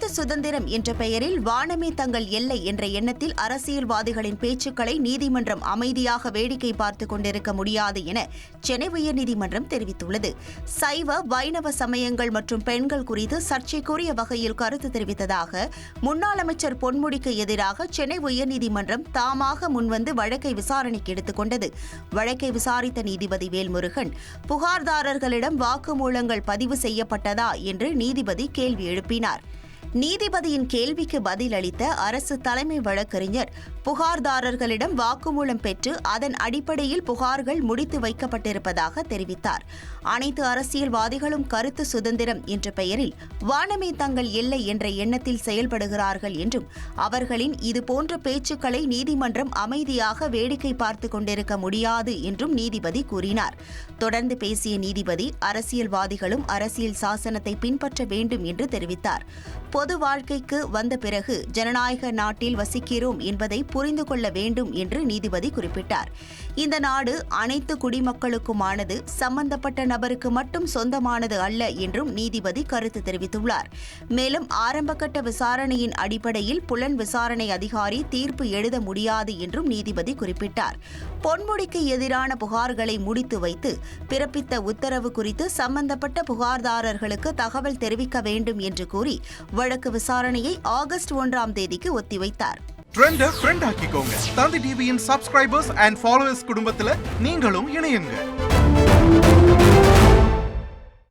கருத்து சுதந்திரம் என்ற பெயரில் வானமே தங்கள் எல்லை என்ற எண்ணத்தில் அரசியல்வாதிகளின் பேச்சுக்களை நீதிமன்றம் அமைதியாக வேடிக்கை பார்த்துக் கொண்டிருக்க முடியாது என சென்னை உயர்நீதிமன்றம் தெரிவித்துள்ளது. சைவ வைணவ சமயங்கள் மற்றும் பெண்கள் குறித்து சர்ச்சைக்குரிய வகையில் கருத்து தெரிவித்ததாக முன்னாள் அமைச்சர் பொன்முடிக்கு எதிராக சென்னை உயர்நீதிமன்றம் தாமாக முன்வந்து வழக்கை விசாரணைக்கு எடுத்துக் கொண்டது. வழக்கை விசாரித்த நீதிபதி வேல்முருகன் புகார்தாரர்களிடம் வாக்குமூலங்கள் பதிவு செய்யப்பட்டதா? என்று நீதிபதி கேள்வி எழுப்பினார். நீதிபதியின் கேள்விக்கு பதிலளித்த அரசு தலைமை வழக்கறிஞர் புகார்தாரர்களிடம் வாக்குமூலம் பெற்று அதன் அடிப்படையில் புகார்கள் முடித்து வைக்கப்பட்டிருப்பதாக தெரிவித்தார். அனைத்து அரசியல்வாதிகளும் கருத்து சுதந்திரம் என்ற பெயரில் வானமே தங்கள் இல்லை என்ற எண்ணத்தில் செயல்படுகிறார்கள் என்றும் அவர்களின் இதுபோன்ற பேச்சுக்களை நீதிமன்றம் அமைதியாக வேடிக்கை பார்த்து கொண்டிருக்க முடியாது என்றும் நீதிபதி கூறினார். தொடர்ந்து பேசிய நீதிபதி அரசியல்வாதிகளும் அரசியல் சாசனத்தை பின்பற்ற வேண்டும் என்று தெரிவித்தார். பொது வாழ்க்கைக்கு வந்த பிறகு ஜனநாயக நாட்டில் வசிக்கிறோம் என்பதை புரிந்து கொள்ள வேண்டும் என்று நீதிபதி குறிப்பிட்டார். இந்த நாடு அனைத்து குடிமக்களுக்குமானது சம்பந்தப்பட்ட நபருக்கு மட்டும் சொந்தமானது அல்ல என்றும் நீதிபதி கருத்து தெரிவித்துள்ளார். மேலும் ஆரம்பகட்ட விசாரணையின் அடிப்படையில் புலன் விசாரணை அதிகாரி தீர்ப்பு எழுத முடியாது என்றும் நீதிபதி குறிப்பிட்டார். பொன்முடிக்கு எதிரான புகார்களை முடித்து வைத்து பிறப்பித்த உத்தரவு குறித்து சம்பந்தப்பட்ட புகார்தாரர்களுக்கு தகவல் தெரிவிக்க வேண்டும் என்று கூறி வழக்கு விசாரணையை ஆகஸ்ட் ஒன்றாம் தேதிக்கு ஒத்திவைத்தார். ட்ரெண்ட ஃப்ரெண்ட் ஆக்கிக்கோங்க. தந்தி டிவியின் சப்ஸ்கிரைபர்ஸ் அண்ட் ஃபாலோவர்ஸ் குடும்பத்துல நீங்களும் இணையுங்க.